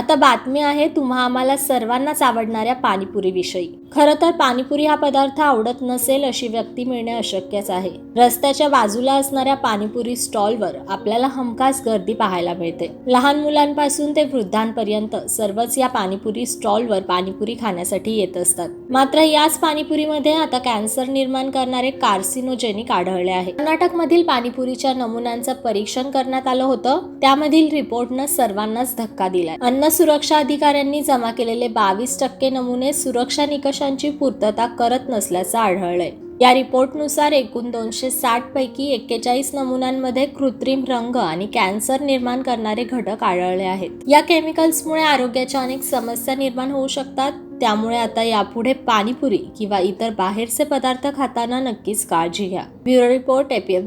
आता बातमी आहे तुम्हा आम्हाला सर्वांनाच आवडणाऱ्या पाणीपुरी विषयी खरं तर पाणीपुरी हा पदार्थ आवडत नसेल अशी व्यक्ती मिळणे अशक्यच आहे. रस्त्याच्या बाजूला असणाऱ्या पाणीपुरी स्टॉलवर आपल्याला हमखास गर्दी पाहायला मिळते. लहान मुलांपासून ते वृद्धांपर्यंत सर्वच या पाणीपुरी स्टॉलवर पाणीपुरी खाण्यासाठी येत असतात. मात्र याच पाणीपुरीमध्ये आता कॅन्सर निर्माण करणारे कार्सिनोजेनिक आढळले आहे. कर्नाटकमधील पाणीपुरीच्या नमुन्यांचं परीक्षण करण्यात आलं होतं. त्यामधील रिपोर्टनं सर्वांनाच धक्का दिलाय. अन्न सुरक्षा अधिकाऱ्यांनी जमा केलेले बावीस टक्के नमुने सुरक्षा निकषांची पूर्तता करत नसल्याचं आढळलंय. या रिपोर्टनुसार एकूण दोनशे साठ पैकी एक्केचाळीस नमुन्यांमध्ये कृत्रिम रंग आणि कॅन्सर निर्माण करणारे घटक आढळले आहेत. या केमिकल्समुळे आरोग्याच्या अनेक समस्या निर्माण होऊ शकतात. त्यामुळे आता यापुढे पाणीपुरी किंवा इतर बाहेरचे पदार्थ खाताना नक्कीच काळजी घ्या. Bureau report APM